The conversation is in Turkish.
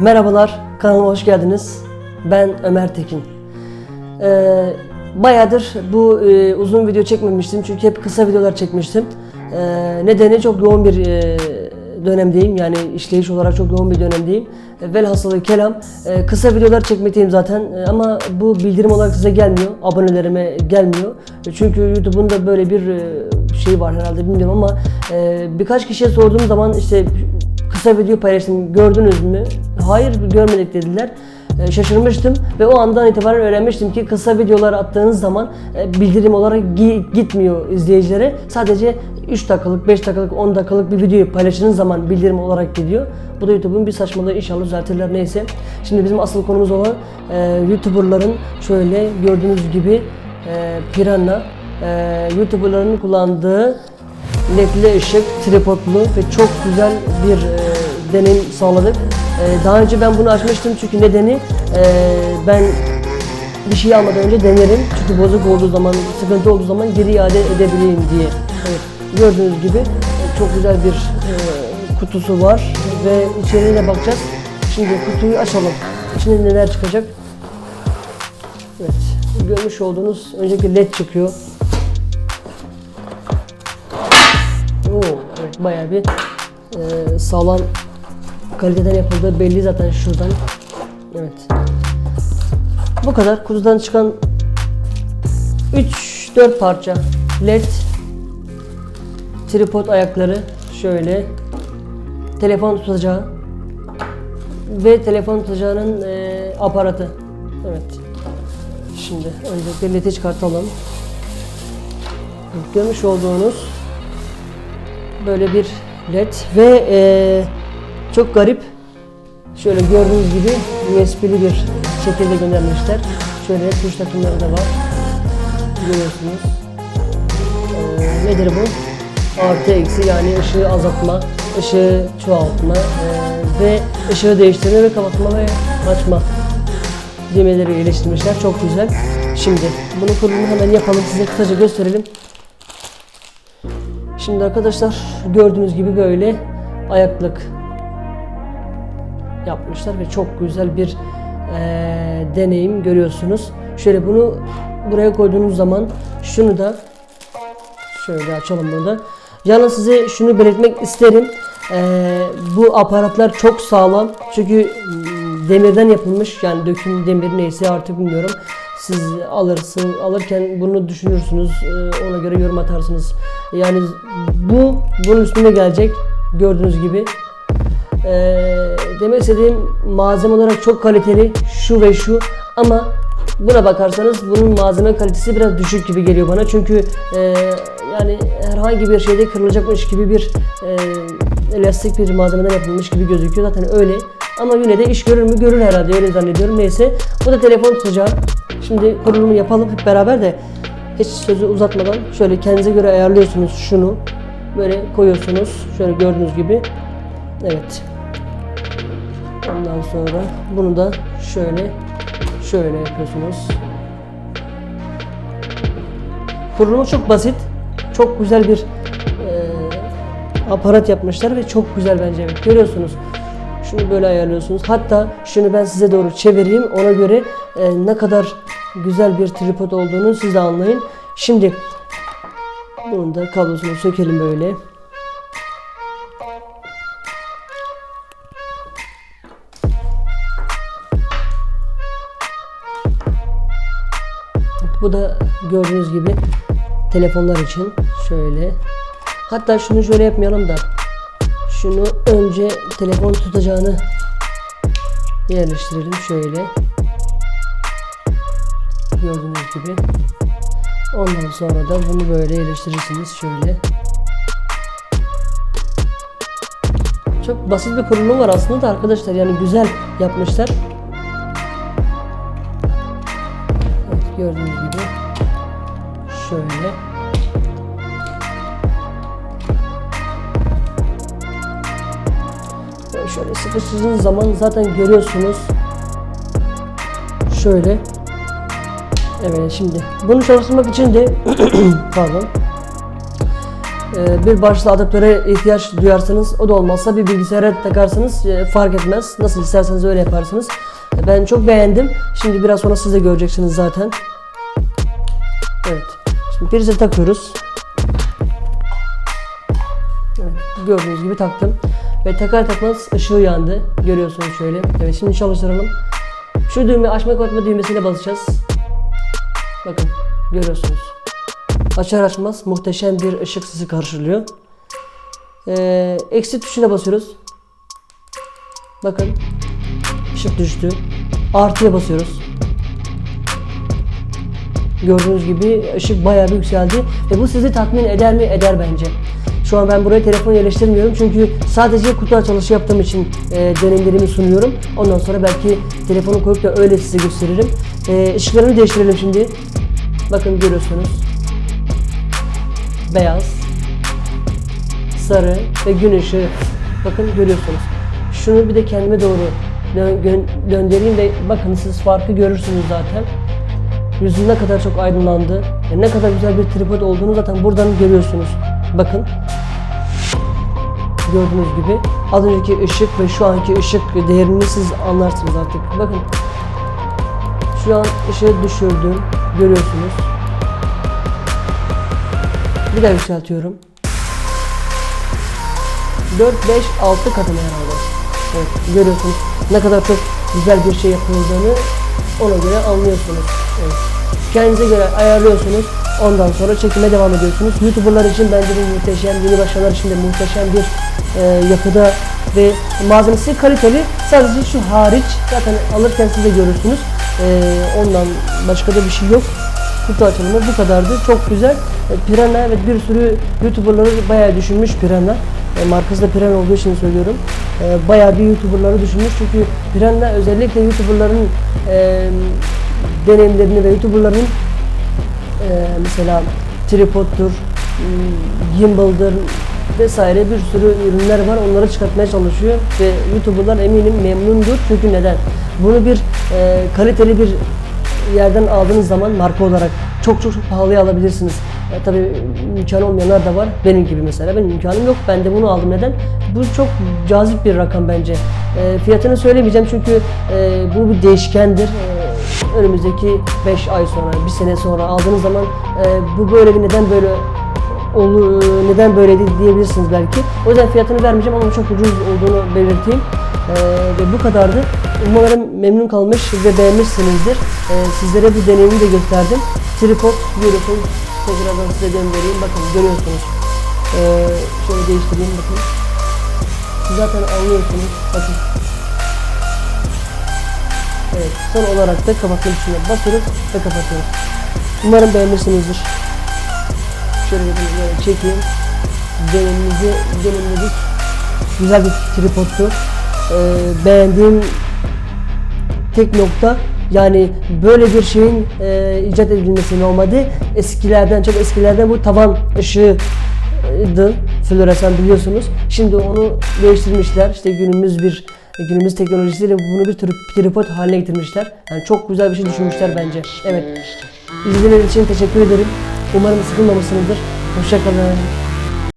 Merhabalar, kanalıma hoş geldiniz. Ben Ömer Tekin. Ee, bayağıdır bu e, uzun video çekmemiştim çünkü hep kısa videolar çekmiştim. Ee, nedeni çok yoğun bir e, dönemdeyim yani işleyiş olarak çok yoğun bir dönemdeyim. E, velhasılı kelam e, kısa videolar çekmekteyim zaten E, ama bu bildirim olarak size gelmiyor, abonelerime gelmiyor. E, çünkü YouTube'un da böyle bir e, şey var herhalde bilmiyorum ama e, birkaç kişiye sorduğum zaman işte kısa video paylaştım gördünüz mü? Hayır görmedik dediler. E, şaşırmıştım ve o andan itibaren öğrenmiştim ki kısa videolar attığınız zaman e, bildirim olarak gi- gitmiyor izleyicilere. Sadece 3 dakikalık, 5 dakikalık, 10 dakikalık bir videoyu paylaştığınız zaman bildirim olarak gidiyor. Bu da YouTube'un bir saçmalığı inşallah düzeltirler neyse. Şimdi bizim asıl konumuz olan e, YouTuber'ların şöyle gördüğünüz gibi e, Piranha e, YouTuber'ların kullandığı ledli ışık, tripodlu ve çok güzel bir e, deneyim sağladık. E, daha önce ben bunu açmıştım çünkü nedeni e, ben bir şey almadan önce denerim. Çünkü bozuk olduğu zaman, sıkıntı olduğu zaman geri iade edebileyim diye. Gördüğünüz gibi çok güzel bir e, kutusu var ve içeriğine bakacağız. Şimdi kutuyu açalım. İçinde neler çıkacak? Evet, görmüş olduğunuz önceki led çıkıyor. Oo, evet bayağı bir e, sağlam kaliteden yapıldığı belli zaten şuradan. Evet. Bu kadar. Kutudan çıkan 3-4 parça led tripod ayakları şöyle telefon tutacağı ve telefon tutacağının e, aparatı. Evet. Şimdi öncelikle led'i çıkartalım. Görmüş olduğunuz böyle bir led ve eee, çok garip şöyle gördüğünüz gibi USB'li bir şekilde göndermişler. Şöyle tuş takımları da var. Görüyorsunuz. Eee, nedir bu? Artı eksi yani ışığı azaltma, ışığı çoğaltma eee, ve ışığı değiştirme ve kapatma ve açma düğmeleri iyileştirmişler. Çok güzel. Şimdi bunu kurulumunu hemen yapalım. Size kısaca gösterelim. Şimdi arkadaşlar gördüğünüz gibi böyle ayaklık yapmışlar ve çok güzel bir eee, deneyim görüyorsunuz. Şöyle bunu buraya koyduğunuz zaman şunu da şöyle açalım burada. Yalnız size şunu belirtmek isterim. Eee, bu aparatlar çok sağlam. Çünkü mm, demirden yapılmış. Yani döküm demir neyse artık bilmiyorum. Siz alırsın, alırken bunu düşünürsünüz. eee, ona göre yorum atarsınız. Yani bu bunun üstünde gelecek. Gördüğünüz gibi. Eee demek istediğim malzeme olarak çok kaliteli şu ve şu. Ama buna bakarsanız bunun malzeme kalitesi biraz düşük gibi geliyor bana. Çünkü eee, yani herhangi bir şeyde kırılacakmış gibi bir eee elastik bir malzemeden yapılmış gibi gözüküyor. Zaten öyle. Ama yine de iş görür mü? Görür herhalde. Öyle zannediyorum. Neyse. Bu da telefon tutacağı şimdi kurulumu yapalım hep beraber de. Hiç sözü uzatmadan şöyle kendinize göre ayarlıyorsunuz şunu. Böyle koyuyorsunuz. Şöyle gördüğünüz gibi. Evet Ondan sonra bunu da şöyle şöyle yapıyorsunuz. Kurulumu çok basit. Çok güzel bir eee, aparat yapmışlar ve çok güzel bence. Görüyorsunuz. Şunu böyle ayarlıyorsunuz. Hatta şunu ben size doğru çevireyim. Ona göre eee, ne kadar güzel bir tripod olduğunu siz de anlayın. Şimdi bunun da kablosunu sökelim böyle. Bu da gördüğünüz gibi telefonlar için şöyle. Hatta şunu şöyle yapmayalım da şunu önce telefon tutacağını yerleştirelim şöyle. Gördüğünüz gibi. Ondan sonra da bunu böyle yerleştirirsiniz şöyle. Çok basit bir kurulumu var aslında da arkadaşlar yani güzel yapmışlar. Gördüğünüz gibi şöyle. Ve şöyle sıkıştırdığınız zaman zaten görüyorsunuz. Şöyle. Evet şimdi bunu çalıştırmak için de pardon. Ee, bir başlı adaptöre ihtiyaç duyarsanız o da olmazsa bir bilgisayara takarsanız e, fark etmez. Nasıl isterseniz öyle yaparsınız. Ben çok beğendim. Şimdi biraz sonra siz de göreceksiniz zaten. Evet. Şimdi prize takıyoruz. Evet, gördüğünüz gibi taktım. Ve takar takmaz ışığı yandı. Görüyorsunuz şöyle. Evet şimdi çalıştıralım. Şu düğme açma kapatma düğmesine basacağız. Bakın görüyorsunuz. Açar açmaz muhteşem bir ışık sizi karşılıyor. Ee, exit tuşuna basıyoruz. Bakın ışık düştü. Artıya basıyoruz. Gördüğünüz gibi ışık bayağı bir yükseldi ve bu sizi tatmin eder mi? Eder bence. Şu an ben buraya telefon yerleştirmiyorum çünkü sadece kutu açılışı yaptığım için e, deneyimlerimi sunuyorum. Ondan sonra belki telefonu koyup da öyle size gösteririm. E, ışıklarını değiştirelim şimdi. Bakın görüyorsunuz. Beyaz, sarı ve gün ışığı. Bakın görüyorsunuz. Şunu bir de kendime doğru dö- döndüreyim de bakın siz farkı görürsünüz zaten. Yüzü ne kadar çok aydınlandı. ve ne kadar güzel bir tripod olduğunu zaten buradan görüyorsunuz. Bakın. Gördüğünüz gibi az önceki ışık ve şu anki ışık değerini siz anlarsınız artık. Bakın. Şu an ışığı düşürdüm. Görüyorsunuz. Bir daha yükseltiyorum. 4, 5, 6 katına herhalde. Evet, görüyorsunuz ne kadar çok güzel bir şey yapıldığını ona göre anlıyorsunuz. Evet. Kendinize göre ayarlıyorsunuz. Ondan sonra çekime devam ediyorsunuz. YouTuber'lar için bence bu muhteşem, yeni başlayanlar için de muhteşem bir e, yapıda ve malzemesi kaliteli. Sadece şu hariç zaten alırken siz de görürsünüz. E, ondan başka da bir şey yok kutu açılımı bu kadardı. Çok güzel. E, Pirana evet bir sürü YouTuber'ları bayağı düşünmüş Pirana. E, markası da Pirana olduğu için söylüyorum. E, bayağı bir YouTuber'ları düşünmüş çünkü Pirana özellikle YouTuber'ların e, deneyimlerini ve YouTuber'ların e, mesela tripoddur, m, gimbal'dır vesaire bir sürü ürünler var. Onları çıkartmaya çalışıyor ve YouTuber'lar eminim memnundur. Çünkü neden? Bunu bir e, kaliteli bir yerden aldığınız zaman marka olarak çok çok çok pahalıya alabilirsiniz. E, tabii imkanı olmayanlar da var. Benim gibi mesela. Benim imkanım yok. Ben de bunu aldım. Neden? Bu çok cazip bir rakam bence. E, fiyatını söylemeyeceğim çünkü e, bu bir değişkendir. E, önümüzdeki 5 ay sonra, 1 sene sonra aldığınız zaman e, bu böyle bir neden böyle olu, neden böyleydi diyebilirsiniz belki. O yüzden fiyatını vermeyeceğim ama çok ucuz olduğunu belirteyim. Ee, ve bu kadardı. Umarım memnun kalmış ve beğenmişsinizdir. Ee, sizlere bu deneyimi de gösterdim. Tripod görüyorsunuz. Tekrardan size göndereyim. Bakın görüyorsunuz. Ee, şöyle değiştireyim bakın. Zaten anlıyorsunuz. Bakın. Evet, son olarak da kapatma tuşuna basıyoruz ve kapatıyoruz. Umarım beğenmişsinizdir. Şöyle bakın böyle çekeyim. Deneyimimizi deneyimledik. Güzel bir tripodtu. Ee, beğendiğim tek nokta yani böyle bir şeyin e, icat edilmesi normalde eskilerden çok eskilerden bu tavan ışığıydı floresan biliyorsunuz. Şimdi onu değiştirmişler. İşte günümüz bir günümüz teknolojisiyle bunu bir tri- tripod haline getirmişler. Yani çok güzel bir şey düşünmüşler bence. Evet. İzlediğiniz için teşekkür ederim. Umarım sıkılmamışsınızdır. Hoşçakalın.